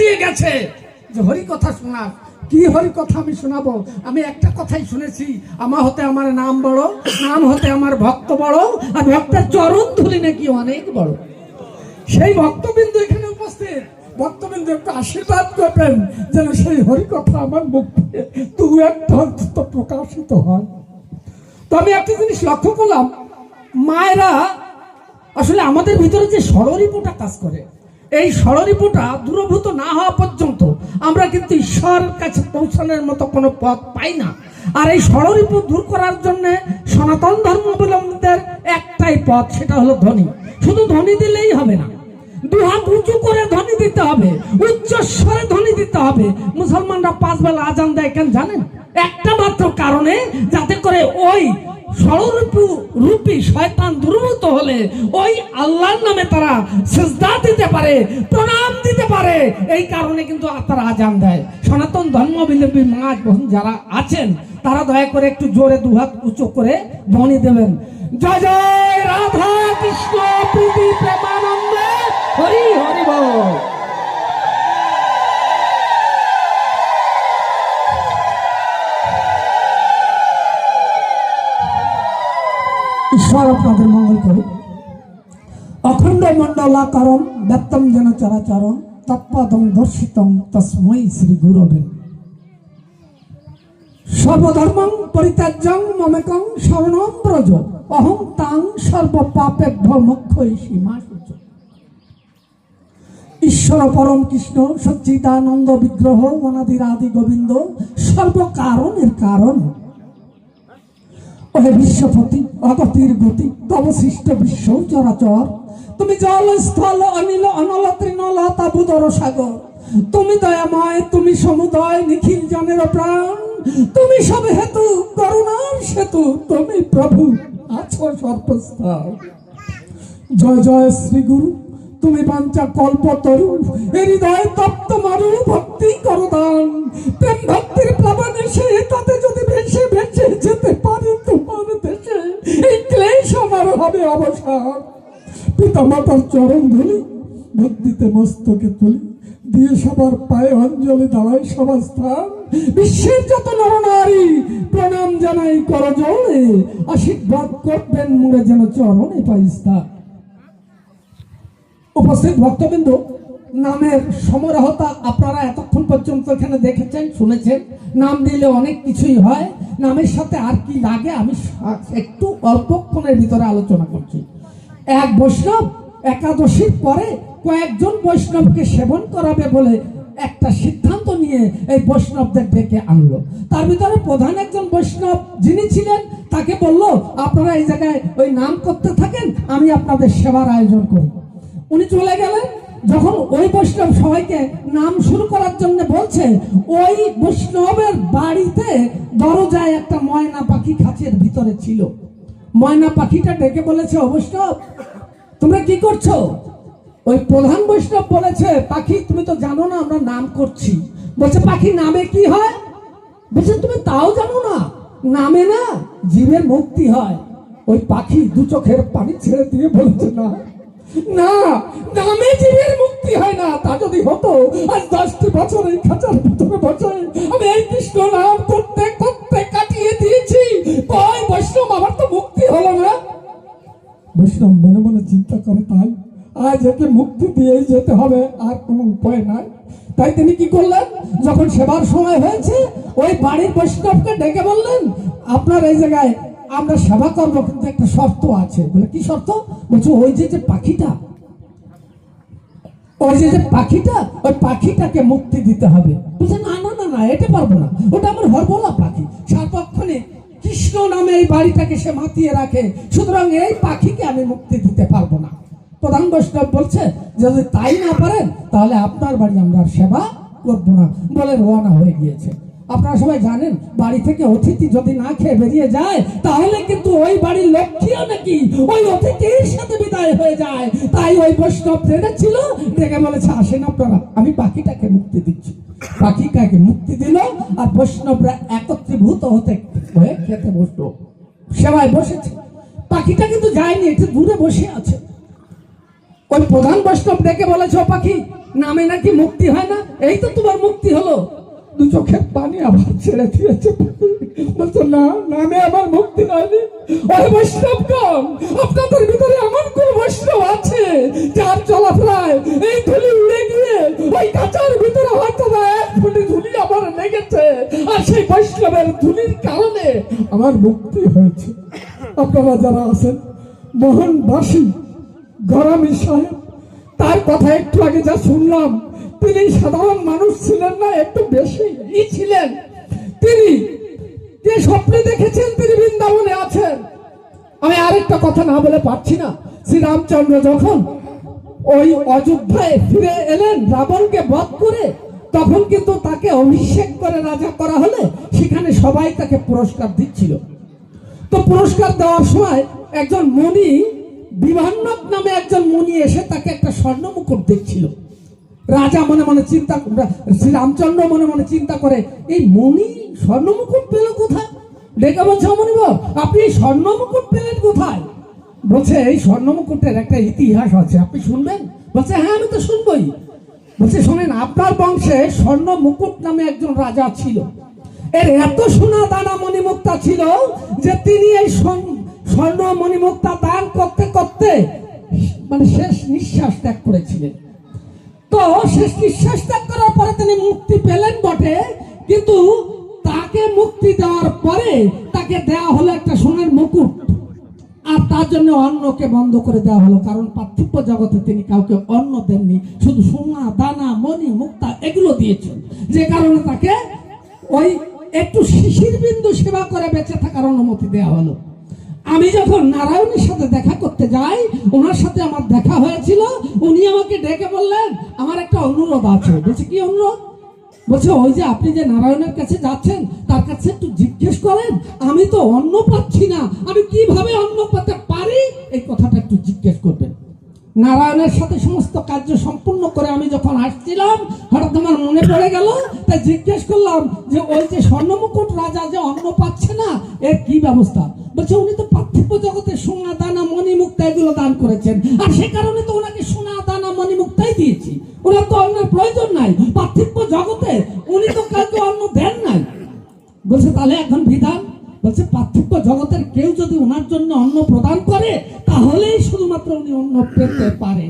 দিয়ে গেছে। যে হরি কথা শোনা, কি হরি কথা আমি শোনাবো? আমি একটা কথাই শুনেছি আমার হতে আমার নাম বড়, নাম হতে আমার ভক্ত বড়, আর ভক্তের চরণ ধুলি নাকি অনেক বড়। সেই ভক্তবিন্দু এখানে উপস্থিত। ভক্তবিন্দু একটু আশীর্বাদ করবেন, যেন সেই হরি কথা আমার মুখ দু একটা প্রকাশিত হয়। তো আমি একটা জিনিস লক্ষ্য করলাম, মায়েরা আসলে আমাদের ভিতরে যে ষড়রিপুটা কাজ করে এই ষড়রিপুটা দূরভূত না হওয়া পর্যন্ত আমরা কিন্তু ঈশ্বরের কাছে পৌঁছানোর মতো কোনো পথ পাই না। আর এই ষড়রিপু দূর করার জন্য সনাতন ধর্মাবলম্বীদের একটাই পথ, সেটা হলো ধ্বনি। শুধু ধ্বনি দিলেই হবে না। দুহাত উঁচু করে ধ্বনি দিতে হবে। উচ্চ স্বরে ধ্বনি দিতে হবে। মুসলমানরা পাঁচ বেলা আজান দেয় কেন জানেন? একটা মাত্র কারণে যাতে করে ওই ষড়রূপু রূপী শয়তান দুর্বৃত হলে ওই আল্লাহর নামে তারা সেজদা দিতে পারে, প্রণাম দিতে পারে। এই কারণে কিন্তু তারা আজান দেয়। সনাতন ধর্মবিলম্বী মা বোন যারা আছেন, তারা দয়া করে একটু জোরে দুহাত উঁচু করে ধ্বনি দেবেন। জয় জয় অখণ্ড মণ্ডলাকারম ব্যক্তম যেন চরাচরম, তৎপদম দর্শিতম তস্মৈ শ্রী গুরবে। সর্বধর্মং পরিত্যাজ্যং মমেকং শরণম ব্রজ, অহং তাং সর্ব সূচ ঈশ্বর পরম কৃষ্ণ, সচ্চিদানন্দ বিগ্রহ অনাদির আদি গোবিন্দ সর্বকারণের কারণ। ওহে বিশ্বপতি, অগতির গতি তব সৃষ্ট বিশ্ব চরাচর তুমি জল, স্থল, অনিল, অনল, তৃণল তাবুদর সাগর তুমি দয়াময়, তুমি সমুদয়, নিখিল জনের প্রাণ। তুমি সব হেতু, করুণার সেতু, তুমি প্রভু, আছো সর্বস্থান জয় জয়, শ্রী গুরু, তুমি বাঞ্চা কল্প তরু হৃদয় তপ্ত মারু, ভক্তি করদান প্রেম ভক্তির প্লাবন এসে পিতা চরণ ধুলি ভক্তিতে মস্তকে তুলি, দিয়ে সবার পায়ে অঞ্জলি দাঁড়ায় সবার স্থান বিশ্বের যত নরনারী, প্রণাম জানাই করজলে আশীর্বাদ করবেন মুড়ে যেন চরণে পাই স্থান উপস্থিত ভক্তবৃন্দ, নামের সমরাহতা আপনারা এতক্ষণ পর্যন্ত এখানে দেখেছেন, শুনেছেন। নাম দিলে অনেক কিছুই হয়। নামের সাথে আর কি লাগে, আমি একটু অল্পক্ষণের ভিতরে আলোচনা করছি। এক বৈষ্ণব একাদশীর পরে কয়েকজন বৈষ্ণবকে সেবন করাবে বলে একটা সিদ্ধান্ত নিয়ে এই বৈষ্ণবদের ডেকে আনলো। তার ভিতরে প্রধান একজন বৈষ্ণব যিনি ছিলেন, তাকে বলল, আপনারা এই জায়গায় ওই নাম করতে থাকেন, আমি আপনাদের সেবার আয়োজন করি। উনি চলে গেলেন। যখন ওই বৈষ্ণব সবাইকে নাম শুরু করার জন্য বলছে, ওই বৈষ্ণবের বাড়িতে দরজায় একটা ময়না পাখি খাঁচের ভিতরে ছিল। ময়না পাখিটা ডেকে বলেছে, ও বৈষ্ণব, তোমরা কি করছ? ওই প্রধান বৈষ্ণব বলেছে, পাখি, তুমি তো জানো না, আমরা নাম করছি। বলছে, পাখি নামে কি হয়? বলছে, তুমি তাও জানো না, নামে না, জীবের মুক্তি হয়। ওই পাখি দু চোখের পানি ছেড়ে দিয়ে বলছে, না না, নামে জীবের মুক্তি হয় না, তা যদি হতো, আজ দশটি বছর এই খাঁচার ভিতরে বসে আমি এই কৃষ্ণ নাম করতে করতে কাটিয়ে দিয়েছি। কয় বৈষ্ণব আমার তো মুক্তি হলো না বৈষ্ণব মনে মনে চিন্তা করে তাই, আজ একে মুক্তি দিয়েই যেতে হবে, আর কোনো উপায় নাই। তাই তিনি কি করলেন? যখন সেবার সময় হয়েছে, ওই বাড়ির বৈষ্ণবকে ডেকে বললেন, আপনার এই জায়গায় আমরা সেবা করব, কিন্তু একটা শর্ত আছে। বলে, কি শর্ত? বলছে, ওই যে যে পাখিটা, ওই যে যে পাখিটা, ওই পাখিটাকে মুক্তি দিতে হবে। বলছে, না না না না, এটা পারব না। ওটা আমার হরবলা পাখি। নামে এই বাড়িটাকে সে মাতিয়ে রাখে। সুতরাং এই পাখিকে আমি মুক্তি দিতে পারব না। প্রধান বৈষ্ণব বলছে, যদি তাই না পারেন, তাহলে আপনার বাড়ি আমরা সেবা করব না। বলে রোয়ানা হয়ে গিয়েছে। আপনারা সবাই জানেন, বাড়ি থেকে অতিথি যদি না খেয়ে বেরিয়ে যায়, তাহলে কিন্তু ওই বাড়ির লক্ষ্মীও নাকি? ওই অতিথির সাথে বিদায় হয়ে যায়। তাই ওই বৈষ্ণব ছিল। ডেকে বলেছে, আসেন আপনারা, আমি পাখিটাকে মুক্তি দিচ্ছি। পাখিটাকে মুক্তি দিল আর বৈষ্ণবরা একত্রীভূত হতে হয়ে খেতে বসল। সেবায় বসেছে। পাখিটা কিন্তু যায়নি, একটু দূরে বসে আছে। ওই প্রধান বৈষ্ণব ডেকে বলেছে পাখি, নামে নাকি মুক্তি হয় না? এই তো তোমার মুক্তি হলো। দু চোখের পানি আবার ছেড়ে দিয়েছে। বলছো, না নামে আমার মুক্তি হয়নি ওই বৈষ্ণবগণ, আপনাদের ভিতরে এমন কোন বৈষ্ণব আছে যার চলাফেরায় এই ধুলি উড়ে গিয়ে ওই কাঁচার ভিতরে হয়তো বা এক ফুটি ধুলি আমার লেগেছে আর সেই বৈষ্ণবের ধুলির কারণে আমার মুক্তি হয়েছে। আপনারা যারা আছেন, মোহনবাসী, গরামি সাহেব, তার কথা একটু আগে যা শুনলাম তিনি সাধারণ মানুষ ছিলেন না একটু বেশি। ই ছিলেন। তিনি যে স্বপ্নে দেখেছেন তিনি বৃন্দাবনে আছেন। আমি আরেকটা কথা না বলে পারছি না। শ্রীরামচন্দ্র যখন ওই অযোধ্যায় ফিরে এলেন রাবণকে বধ করে তখন কিন্তু তাকে অভিষেক করে রাজা করা হলে সেখানে সবাই তাকে পুরস্কার দিচ্ছিল। তো পুরস্কার দেওয়ার সময় একজন মণি বিভান্নক নামে একজন মণি এসে তাকে একটা স্বর্ণ মুকুট দিচ্ছিল। রাজা মনে মনে চিন্তা শ্রীরামচন্দ্র মনে মনে চিন্তা করে, এই মণি স্বর্ণ মুকুট পেল কোথায়? ডেকে বলছে মণিব, আপনি এই স্বর্ণ মুকুট পেলেন কোথায়? বলছে, এই স্বর্ণ মুকুটের একটা ইতিহাস আছে, আপনি শুনবেন? বলছে হ্যাঁ আমি তো শুনবই। বলছে, শোনেন, আপনার বংশে স্বর্ণ মুকুট নামে একজন রাজা ছিল। এর এত সোনা দানা মণিমুক্তা ছিল যে তিনি এই স্বর্ণ মণিমুক্তা দান করতে করতে মানে শেষ নিঃশ্বাস ত্যাগ করেছিলেন। তো শেষ নিঃশ্বাস ত্যাগ করার পরে তিনি মুক্তি পেলেন বটে। কিন্তু তাকে মুক্তি দেওয়ার পরে তাকে দেওয়া হলো একটা সোনার মুকুট। আর তার জন্য অন্নকে বন্ধ করে দেওয়া হলো, কারণ পার্থিব্য জগতে তিনি কাউকে অন্ন দেননি। শুধু সোনা, দানা, মণি, মুক্তা এগুলো দিয়েছেন। যে কারণে তাকে ওই একটু শিশির বিন্দু সেবা করে বেঁচে থাকার অনুমতি দেওয়া হলো। আমি যখন নারায়ণের সাথে দেখা করতে যাই, ওনার সাথে আমার দেখা হয়েছিল, উনি আমাকে ডেকে বললেন, আমার একটা অনুরোধ আছে। বলছে, কি অনুরোধ? বলছে, ওই যে আপনি যে নারায়ণের কাছে যাচ্ছেন, তার কাছে একটু জিজ্ঞেস করেন। আমি তো অন্ন পাচ্ছি না। আমি কীভাবে অন্ন পেতে পারি? এই কথাটা একটু জিজ্ঞেস করবেন। নারায়ণের সাথে সমস্ত কার্য সম্পূর্ণ করে আমি যখন আসছিলাম, হঠাৎ আমার মনে পড়ে গেল, তাই জিজ্ঞেস করলাম যে, ওই যে স্বর্ণমুকুট রাজা যে অন্ন পাচ্ছে না, এর কি ব্যবস্থা? বলছে, উনি তো পার্থিব্য জগতে সোনা, দানা, মণিমুক্তা এগুলো দান করেছেন। আর সে কারণে তো ওনাকে ওনার তো অন্যের প্রয়োজন নাই পার্থিব জগতে উনি তো কাউকে অন্ন দেন নাই। বলছে, তাহলে এখন বিধান? বলছে পার্থিব জগতের কেউ যদি ওনার জন্য অন্ন প্রদান করে, তাহলেই শুধুমাত্র উনি অন্ন পেতে পারে।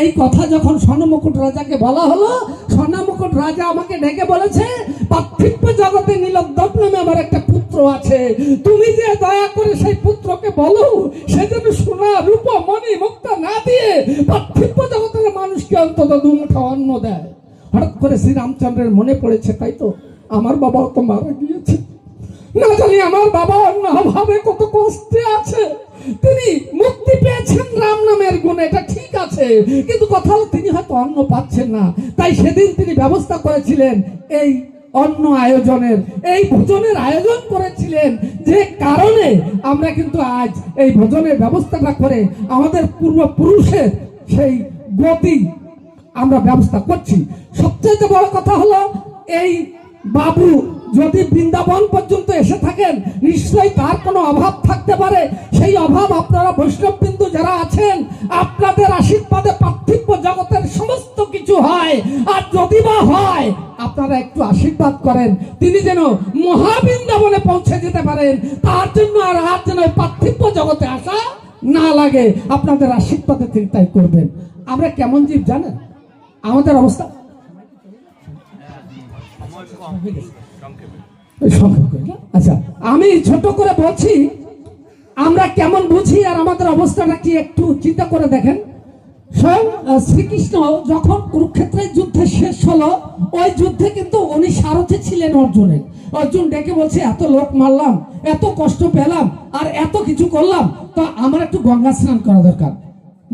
এই কথা যখন স্বর্ণমুকুট রাজাকে বলা হলো, স্বর্ণমুকুট রাজা আমাকে ডেকে বলেছে পার্থিব্য জগতে নীলদ্দব নামে আমার একটা পুত্র আছে। তুমি যে দয়া করে সেই পুত্রকে বলো, সে যেন সোনা, রূপ, মণি, মুক্তা না দিয়ে পার্থিব্য জগতের মানুষকে অন্তত দুমুঠা অন্ন দেয়। হঠাৎ করে শ্রীরামচন্দ্রের মনে পড়েছে, তাই তো আমার বাবাও তো মারা গিয়েছে। না জানি আমার বাবা অন্য অভাবে কত কষ্টে আছে। কিন্তু কথা হলো তিনি হয়তো অন্ন পাচ্ছেন না। তাই সেদিন তিনি ব্যবস্থা করেছিলেন এই অন্ন আয়োজনের। এই ভোজনের আয়োজন করেছিলেন যে কারণে আমরা কিন্তু আজ এই ভোজনের ব্যবস্থাটা করে আমাদের পূর্বপুরুষের সেই গতি আমরা ব্যবস্থা করছি। সবচেয়ে বড় কথা হলো এই বাবু যদি বৃন্দাবন পর্যন্ত এসে থাকেন, নিশ্চয়ই তার কোনো অভাব থাকতে পারে। সেই অভাব আপনারা বৈষ্ণব বিন্দু যারা আছেন, আপনাদের আশীর্বাদে হয় আর বা হয়, আপনারা একটু আশীর্বাদ করেন। তিনি যেন মহাবৃন্দাবনে পৌঁছে যেতে পারেন, তার জন্য আর আর যেন জগতে আসা না লাগে, আপনাদের আশীর্বাদে তিনি তাই করবেন। আমরা কেমন জীব জানেন? আমাদের অবস্থা? আচ্ছা আমি ছোট করে বলছি, আমরা কেমন বুঝি আর আমাদের অবস্থাটা কি একটু চিন্তা করে দেখেন। স্বয়ং শ্রীকৃষ্ণ যখন কুরুক্ষেত্রের যুদ্ধে শেষ হলো, ওই যুদ্ধে কিন্তু উনি সারথি ছিলেন অর্জুনের। অর্জুন ডেকে বলছে, এত লোক মারলাম, এত কষ্ট পেলাম, আর এত কিছু করলাম, তো আমার একটু গঙ্গা স্নান করা দরকার।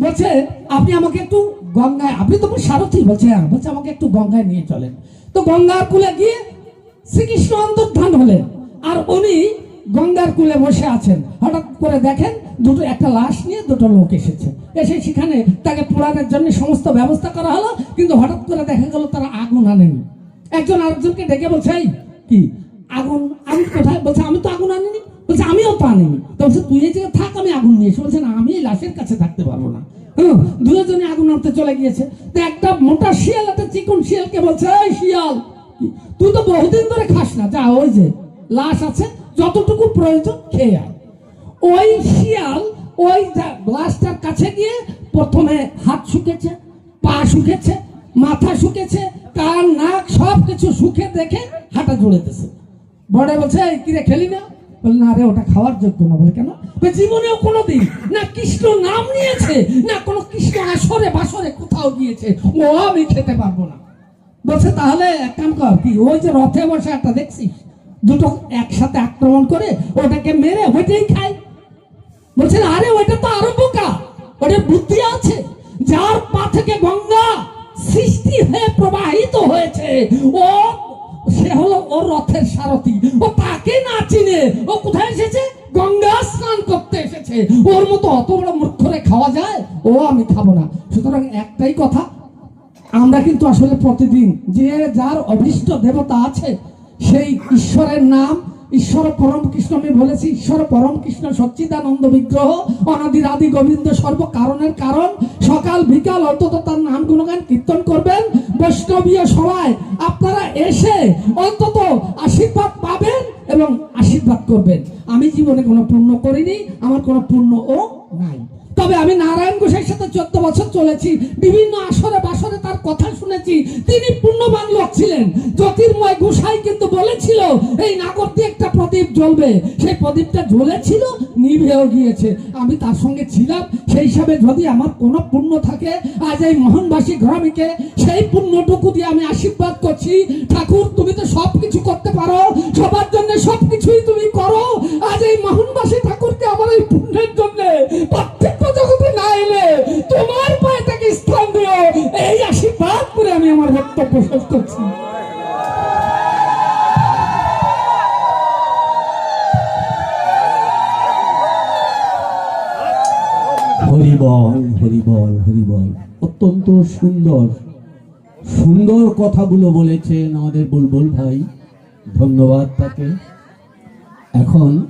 বলছে, আপনি আমাকে একটু গঙ্গায়, আপনি তো সারথি, বলছে হ্যাঁ বলছে, আমাকে একটু গঙ্গায় নিয়ে চলেন। তো গঙ্গার কুলে গিয়ে শ্রীকৃষ্ণ অন্তর্ধান হলেন। আর উনি গঙ্গার কুলে বসে আছেন। হঠাৎ করে দেখেন দুটো একটা লাশ নিয়ে দুটো লোক এসেছে। এসে সেখানে তাকে পোড়ানোর জন্য সমস্ত ব্যবস্থা করা হলো, কিন্তু হঠাৎ করে দেখা গেল তারা আগুন আনেনি। একজন আরেকজনকে ডেকে বলছে কি? আগুন? আগুন কোথায়? বলছে, আমি তো আগুন আনিনি। বলছে, আমিও তো আনিনি। তো বলছে, তুই এই জায়গায় থাক, আমি আগুন নিয়ে এসে বলছে, না, আমি লাশের কাছে থাকতে পারব না। দুজনে আগুন আনতে চলে গিয়েছে। তো একটা মোটা শিয়াল, একটা চিকন শিয়ালকে বলছে শিয়াল তুই তো বহুদিন ধরে খাস না, যা, ওই যে, লাশ আছে যতটুকু প্রয়োজন, খেয়ে ওই শিয়াল, ওই লাশটার কাছে গিয়ে প্রথমে হাত শুকেছে, পা শুকেছে, মাথা শুকেছে, কান, নাক সব কিছু শুকে দেখে হাঁটা জুড়েতেছে। বড় বলছে, এই, কিরে, খেলি না? বলে, না রে, ওটা খাওয়ার যোগ্য না। বলে, কেন? জীবনেও কোনোদিন না কৃষ্ণ নাম নিয়েছে, না কোনো কৃষ্ণ আসরে বাসরে কোথাও গিয়েছে। ও আমি খেতে পারব না। বলছে, তাহলে এক কাম কর, কি, ওই যে রথে বসে একটা দেখছিস? দুটো একসাথে আক্রমণ করে ওটাকে মেরে ওইটাই খাই বলছেন, আরে, ওইটা তো আরও বোকা। ওটা বুদ্ধি আছে। যার পা থেকে গঙ্গা সৃষ্টি হয়ে প্রবাহিত হয়েছে, ও, সে হলো ওর রথের সারথি। ও তাকে না চিনে, ও কোথায় এসেছে? গঙ্গা স্নান করতে এসেছে। ওর মতো অত বড় মূর্খরে খাওয়া যায়? ও, আমি খাব না। সুতরাং একটাই কথা, আমরা কিন্তু আসলে প্রতিদিন যে যার অভিষ্ট দেবতা আছে সেই ঈশ্বরের নাম, ঈশ্বর পরম কৃষ্ণ, আমি বলেছি ঈশ্বর পরম কৃষ্ণ, সচ্চিদানন্দ বিগ্রহ অনাদির আদি গোবিন্দ সর্ব কারণের কারণ। সকাল, বিকাল, অন্তত তার নাম গুণগান কীর্তন করবেন। বৈষ্ণবীয় সবাই, আপনারা এসে অন্তত আশীর্বাদ পাবেন এবং আশীর্বাদ করবেন। আমি জীবনে কোনো পূর্ণ করিনি, আমার কোনো পুণ্যও নাই। তবে আমি নারায়ণ ঘোষের সাথে চোদ্দ বছর চলেছি, বিভিন্ন আসরে বাসরে তার কথা শুনেছি, তিনি পুণ্যবান লোক ছিলেন। জ্যোতির্ময় গোসাই কিন্তু বলেছিল, এই নাগর দিয়ে একটা প্রদীপ জ্বলবে। সেই প্রদীপটা জ্বলেছিল নিভেও গিয়েছে। আমি তার সঙ্গে ছিলাম। সেই হিসাবে যদি আমার কোনো পুণ্য থাকে, আজ এই মোহনবাসী ঘরামিকে সেই পুণ্যটুকু দিয়ে আমি আশীর্বাদ করছি। ঠাকুর, তুমি তো সব কিছু করতে পারো। সবার জন্য সব কিছুই তুমি করো। আজ এই মোহনবাসী ঠাকুরকে আমার এই পুণ্যের জন্য পার্থক্য জগতে না এলে তোমার পায়ে তাকে স্থান দিও। এই আশীর্বাদ করে আমি আমার বক্তব্য শেষ করছি। হরিবল হরিবল হরিবল। অত্যন্ত সুন্দর সুন্দর কথাগুলো বলেছেন আমাদের বুলবুল ভাই। ধন্যবাদ তাকে। এখন